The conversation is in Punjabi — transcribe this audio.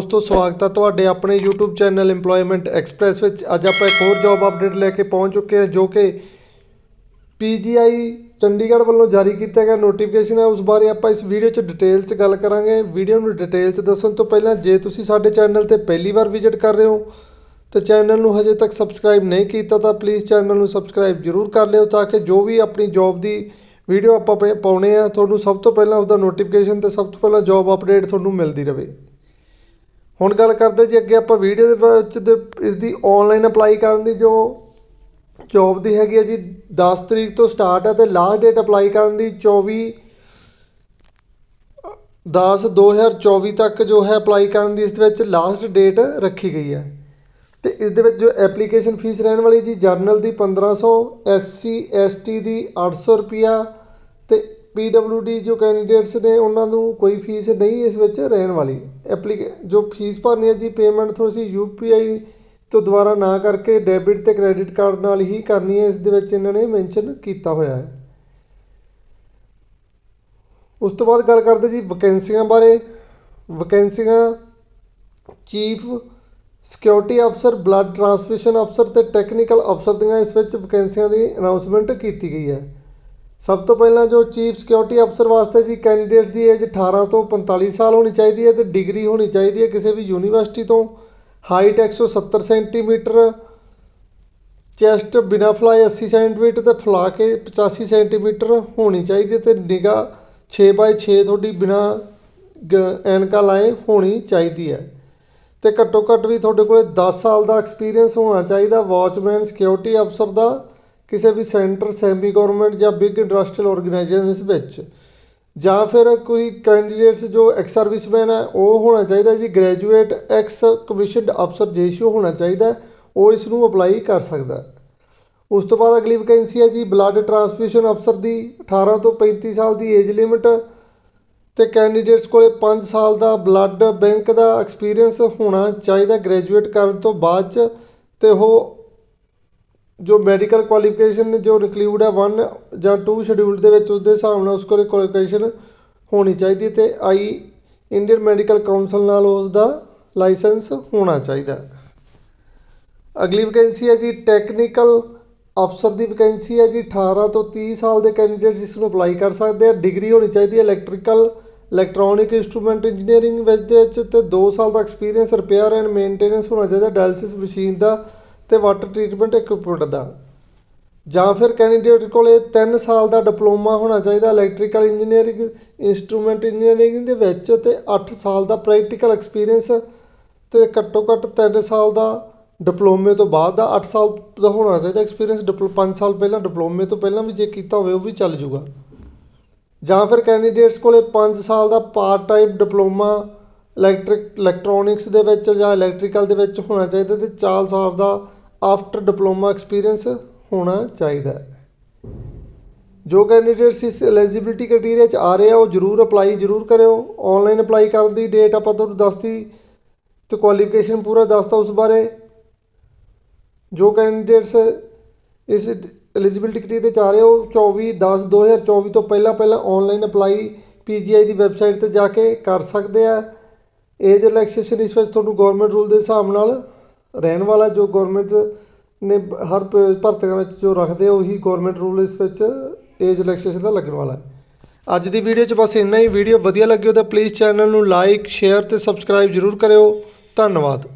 ਦੋਸਤੋ, ਸਵਾਗਤ ਹੈ ਤੁਹਾਡੇ ਆਪਣੇ YouTube ਚੈਨਲ EMPLOYMENT ਐਕਸਪ੍ਰੈਸ ਵਿੱਚ। ਅੱਜ ਆਪਾਂ ਇੱਕ ਹੋਰ ਜੌਬ ਅਪਡੇਟ ਲੈ ਕੇ ਪਹੁੰਚ ਚੁੱਕੇ ਹਾਂ, ਜੋ ਕਿ PGI ਚੰਡੀਗੜ੍ਹ ਵੱਲੋਂ ਜਾਰੀ ਕੀਤਾ ਗਿਆ ਨੋਟੀਫਿਕੇਸ਼ਨ ਹੈ। ਉਸ ਬਾਰੇ ਆਪਾਂ ਇਸ ਵੀਡੀਓ 'ਚ ਡਿਟੇਲ 'ਚ ਗੱਲ ਕਰਾਂਗੇ। ਵੀਡੀਓ ਨੂੰ ਡਿਟੇਲ 'ਚ ਦੱਸਣ ਤੋਂ ਪਹਿਲਾਂ, ਜੇ ਤੁਸੀਂ ਸਾਡੇ ਚੈਨਲ ਤੇ ਪਹਿਲੀ ਵਾਰ ਵਿਜ਼ਿਟ ਕਰ ਰਹੇ ਹੋ, ਤੇ ਚੈਨਲ ਨੂੰ ਹਜੇ ਤੱਕ ਸਬਸਕ੍ਰਾਈਬ ਨਹੀਂ ਕੀਤਾ, ਤਾਂ ਪਲੀਜ਼ ਚੈਨਲ ਨੂੰ ਸਬਸਕ੍ਰਾਈਬ ਜ਼ਰੂਰ ਕਰ ਲਿਓ, ਤਾਂ ਕਿ ਜੋ ਵੀ ਆਪਣੀ ਜੌਬ ਦੀ ਵੀਡੀਓ ਆਪਾਂ ਪਾ- ਪਾਉਣੇ ਆ, ਤੁਹਾਨੂੰ ਸਭ ਤੋਂ ਪਹਿਲਾਂ ਉਹਦਾ ਨੋਟੀਫਿਕੇਸ਼ਨ ਤੇ ਸਭ ਤੋਂ ਪਹਿਲਾਂ ਜੌਬ ਅਪਡੇਟ ਤੁਹਾਨੂੰ ਮਿਲਦੀ ਰਹੇ। ਹੁਣ ਗੱਲ ਕਰਦੇ ਜੀ ਅੱਗੇ ਆਪਾਂ ਵੀਡੀਓ ਦੇ ਵਿੱਚ ਦੇ ਇਸ ਦੀ ਆਨਲਾਈਨ ਅਪਲਾਈ ਕਰਨ ਦੀ ਜੋ ਜੋਬ ਦੀ ਹੈਗੀ ਹੈ ਜੀ 10 ਤਰੀਕ ਤੋਂ ਸਟਾਰਟ ਹੈ ਤੇ ਲਾਸਟ ਡੇਟ ਅਪਲਾਈ ਕਰਨ ਦੀ 24 10 2024 ਤੱਕ ਜੋ ਹੈ ਅਪਲਾਈ ਕਰਨ ਦੀ ਇਸ ਦੇ ਵਿੱਚ ਲਾਸਟ ਡੇਟ ਰੱਖੀ ਗਈ ਹੈ ਤੇ ਇਸ ਦੇ ਵਿੱਚ ਜੋ ਐਪਲੀਕੇਸ਼ਨ ਫੀਸ ਰਹਿਣ ਵਾਲੀ ਜੀ ਜਰਨਲ ਦੀ 1500 ਐਸਸੀ ਐਸਟੀ ਦੀ 800 ਰੁਪਿਆ ਤੇ ਪੀਡਬਲਯੂਡੀ ਜੋ ਕੈਂਡੀਡੇਟਸ ਨੇ ਉਹਨਾਂ ਨੂੰ ਕੋਈ ਫੀਸ ਨਹੀਂ ਇਸ ਵਿੱਚ ਰਹਿਣ ਵਾਲੀ। ਐਪਲੀਕੇ, ਜੋ ਫੀਸ ਭਰਨੀ ਹੈ ਜੀ ਪੇਮੈਂਟ ਤੁਸੀਂ ਯੂਪੀਆਈ ਤੋਂ ਦੁਬਾਰਾ ਨਾ ਕਰਕੇ ਡੈਬਿਟ ਤੇ ਕ੍ਰੈਡਿਟ ਕਾਰਡ ਨਾਲ ਹੀ ਕਰਨੀ ਹੈ, ਇਸ ਦੇ ਵਿੱਚ ਇਹਨਾਂ ਨੇ ਮੈਂਸ਼ਨ ਕੀਤਾ ਹੋਇਆ ਹੈ। ਉਸ ਤੋਂ ਬਾਅਦ ਗੱਲ ਕਰਦੇ ਜੀ ਵੈਕੈਂਸੀਆਂ ਬਾਰੇ। ਵੈਕੈਂਸੀਆਂ ਚੀਫ ਸਿਕਿਉਰਿਟੀ ਅਫਸਰ ਬਲੱਡ ਟਰਾਂਸਫਿਊਸ਼ਨ ਅਫਸਰ ਤੇ ਟੈਕਨੀਕਲ ਅਫਸਰ ਦੀਆਂ ਇਸ ਵਿੱਚ ਵੈਕੈਂਸੀਆਂ ਦੀ ਅਨਾਉਂਸਮੈਂਟ ਕੀਤੀ ਗਈ ਹੈ। ਸਭ ਤੋਂ ਪਹਿਲਾਂ ਜੋ ਚੀਫ ਸਿਕਿਉਰਿਟੀ ਅਫਸਰ ਵਾਸਤੇ ਜੀ ਕੈਂਡੀਡੇਟ ਦੀ ਏਜ 18 ਤੋਂ 45 ਸਾਲ ਹੋਣੀ ਚਾਹੀਦੀ ਹੈ ਤੇ ਡਿਗਰੀ ਹੋਣੀ ਚਾਹੀਦੀ ਹੈ ਕਿਸੇ ਵੀ ਯੂਨੀਵਰਸਿਟੀ ਤੋਂ। ਹਾਈਟ 170 ਸੈਂਟੀਮੀਟਰ, ਚੈਸਟ ਬਿਨਾ ਫਲਾਈ 80 ਸੈਂਟੀਮੀਟਰ ਤੇ ਫਲਾ ਕੇ 85 ਸੈਂਟੀਮੀਟਰ ਹੋਣੀ ਚਾਹੀਦੀ ਹੈ ਤੇ ਨਿਗਾ 6x6 ਤੁਹਾਡੀ ਬਿਨਾ ਐਨਕਾ ਲਾਏ ਹੋਣੀ ਚਾਹੀਦੀ ਹੈ। ਤੇ ਘੱਟੋ ਘੱਟ ਵੀ ਤੁਹਾਡੇ ਕੋਲ 10 ਸਾਲ ਦਾ ਐਕਸਪੀਰੀਅੰਸ ਹੋਣਾ ਚਾਹੀਦਾ ਵਾਚਮੈਨ, ਸਿਕਿਉਰਿਟੀ ਅਫਸਰ ਦਾ। ਕਿਸੇ ਵੀ ਸੈਂਟਰ ਸੈਮੀ ਗਵਰਨਮੈਂਟ ਜਾਂ ਬਿਗ ਇੰਡਸਟਰੀਅਲ ਆਰਗੇਨਾਈਜੇਸ਼ਨਸ ਵਿੱਚ। ਜਾਂ ਫਿਰ ਕੋਈ ਕੈਂਡੀਡੇਟਸ ਜੋ ਐਕਸ ਸਰਵਿਸਮੈਨ ਹੈ, ਉਹ ਹੋਣਾ ਚਾਹੀਦਾ ਜੀ ਗ੍ਰੈਜੂਏਟ ਐਕਸ ਕਮਿਸ਼ਨਡ ਅਫਸਰ ਜੇਸ਼ੀਓ ਹੋਣਾ ਚਾਹੀਦਾ ਉਹ ਇਸ ਨੂੰ ਅਪਲਾਈ ਕਰ ਸਕਦਾ ਉਸ ਤੋਂ ਬਾਅਦ ਅਗਲੀ ਵੈਕੈਂਸੀ ਹੈ ਜੀ ਬਲੱਡ ਟਰਾਂਸਫਿਊਸ਼ਨ ਅਫਸਰ ਦੀ 18 ਤੋਂ 35 ਸਾਲ ਦੀ ਏਜ ਲਿਮਿਟ ਤੇ ਕੈਂਡੀਡੇਟਸ ਕੋਲੇ 5 ਸਾਲ ਦਾ ਬਲੱਡ ਬੈਂਕ ਦਾ ਐਕਸਪੀਰੀਅੰਸ ਹੋਣਾ ਚਾਹੀਦਾ ਗ੍ਰੈਜੂਏਟ ਕਰਨ ਤੋਂ ਬਾਅਦ ਚ, ਤੇ ਉਹ ਜੋ ਮੈਡੀਕਲ ਕੁਆਲੀਫਿਕੇਸ਼ਨ ਜੋ ਇਨਕਲੂਡ ਹੈ 1 ਜਾਂ 2 ਸ਼ਡਿਊਲ ਦੇ ਵਿੱਚ ਉਸ ਦੇ ਹਿਸਾਬ ਨਾਲ ਉਸ ਕੋਲ ਕੁਆਲੀਫਿਕੇਸ਼ਨ ਹੋਣੀ ਚਾਹੀਦੀ ਹੈ ਤੇ ਆਈ ਇੰਡੀਅਨ ਮੈਡੀਕਲ ਕਾਉਂਸਲ ਨਾਲ ਉਸ ਦਾ ਲਾਇਸੈਂਸ ਹੋਣਾ ਚਾਹੀਦਾ ਅਗਲੀ ਵੈਕੈਂਸੀ ਹੈ ਜੀ ਟੈਕਨੀਕਲ ਅਫਸਰ ਦੀ ਵੈਕੈਂਸੀ ਹੈ ਜੀ 18 ਤੋਂ 30 ਸਾਲ ਦੇ ਕੈਂਡੀਡੇਟਸ ਇਸ ਨੂੰ ਅਪਲਾਈ ਕਰ ਸਕਦੇ ਆ ਡਿਗਰੀ ਹੋਣੀ ਚਾਹੀਦੀ ਹੈ ਇਲੈਕਟ੍ਰੀਕਲ ਇਲੈਕਟ੍ਰੋਨਿਕ ਇੰਸਟਰੂਮੈਂਟ ਇੰਜੀਨੀਅਰਿੰਗ ਵਿੱਚ ਦੇ ਵਿੱਚ ਤੇ 2 ਸਾਲ ਦਾ ਐਕਸਪੀਰੀਅੰਸ ਰਿਪੇਅਰ ਐਂਡ ਮੇਨਟੇਨੈਂਸ ਹੋਣਾ ਚਾਹੀਦਾ ਡਾਇਲਿਸਿਸ ਮਸ਼ੀਨ ਦਾ ਤੇ ਵਾਟਰ ਟ੍ਰੀਟਮੈਂਟ ਇਕਵਿਪਮੈਂਟ ਦਾ। ਜਾਂ ਫਿਰ ਕੈਂਡੀਡੇਟ ਕੋਲੇ 3 ਸਾਲ ਦਾ ਡਿਪਲੋਮਾ ਹੋਣਾ ਚਾਹੀਦਾ ਇਲੈਕਟ੍ਰੀਕਲ ਇੰਜੀਨੀਅਰਿੰਗ ਇੰਸਟਰੂਮੈਂਟ ਇੰਜੀਨੀਅਰਿੰਗ ਦੇ ਵਿੱਚ ਤੇ 8 ਸਾਲ ਦਾ ਪ੍ਰੈਕਟੀਕਲ ਐਕਸਪੀਰੀਅੰਸ ਤੇ ਘੱਟੋ ਘੱਟ 3 ਸਾਲ ਦਾ ਡਿਪਲੋਮੇ ਤੋਂ ਬਾਅਦ ਦਾ 8 ਸਾਲ ਦਾ ਹੋਣਾ ਚਾਹੀਦਾ ਐਕਸਪੀਰੀਅੰਸ ਡਿਪਲੋ 5 ਸਾਲ ਪਹਿਲਾਂ ਡਿਪਲੋਮੇ ਤੋਂ ਪਹਿਲਾਂ ਵੀ ਜੇ ਕੀਤਾ ਹੋਵੇ ਉਹ ਵੀ ਚੱਲ ਜੂਗਾ। ਜਾਂ ਫਿਰ ਕੈਂਡੀਡੇਟਸ ਕੋਲੇ 5 ਸਾਲ ਦਾ part time diploma electric electronics ਦੇ ਵਿੱਚ ਜਾਂ ਇਲੈਕਟ੍ਰੀਕਲ ਦੇ ਵਿੱਚ ਹੋਣਾ ਚਾਹੀਦਾ ਤੇ 4 ਸਾਲ ਦਾ ਆਫਟਰ ਡਿਪਲੋਮਾ ਐਕਸਪੀਰੀਅੰਸ ਹੋਣਾ ਚਾਹੀਦਾ ਹੈ। ਜੋ ਕੈਂਡੀਡੇਟਸ ਇਸ ਐਲੀਜੀਬਿਲਿਟੀ ਕ੍ਰਾਈਟੇਰੀਆ 'ਚ ਆ ਰਹੇ ਆ, ਉਹ ਜ਼ਰੂਰ ਅਪਲਾਈ ਜ਼ਰੂਰ ਕਰਿਓ। ਆਨਲਾਈਨ ਅਪਲਾਈ ਕਰਨ ਦੀ ਡੇਟ ਆਪਾਂ ਤੁਹਾਨੂੰ ਦੱਸਤੀ ਤੇ ਕੁਆਲੀਫਿਕੇਸ਼ਨ ਪੂਰਾ ਦੱਸਤਾ ਉਸ ਬਾਰੇ। ਜੋ ਕੈਂਡੀਡੇਟਸ ਇਸ ਐਲੀਜੀਬਿਲਟੀ ਕ੍ਰਾਈਟੇਰੀਆ 'ਚ ਆ ਰਹੇ ਉਹ 24 10 2024 ਤੋਂ ਪਹਿਲਾਂ ਪਹਿਲਾਂ online apply P G I the website ਤੇ ਜਾ ਕੇ ਕਰ ਸਕਦੇ ਆ। ਏਜ ਰਿਲੈਕਸੇਸ਼ਨ ਇਸ ਵਿੱਚ ਤੁਹਾਨੂੰ ਗਵਰਨਮੈਂਟ ਰੂਲ ਦੇ ਹਿਸਾਬ ਨਾਲ ਰਹਿਣ ਵਾਲਾ ਜੋ ਗੌਰਮੈਂਟ ਨੇ ਹਰ ਭ- ਭਰਤੀਆਂ ਵਿੱਚ ਜੋ ਰੱਖਦੇ ਆ, ਉਹੀ ਗੌਰਮੈਂਟ ਰੂਲ ਇਸ ਵਿੱਚ ਏਜ ਰਿਲੈਕਸੇਸ਼ਨ ਦਾ ਲੱਗਣ ਵਾਲਾ ਅੱਜ ਦੀ ਵੀਡੀਓ 'ਚ ਬਸ ਇੰਨਾ ਹੀ। ਵੀਡੀਓ ਵਧੀਆ ਲੱਗੀ ਤਾਂ ਪਲੀਜ਼ ਚੈਨਲ ਨੂੰ ਲਾਈਕ ਸ਼ੇਅਰ ਅਤੇ ਸਬਸਕ੍ਰਾਈਬ ਜ਼ਰੂਰ ਕਰਿਓ। ਧੰਨਵਾਦ।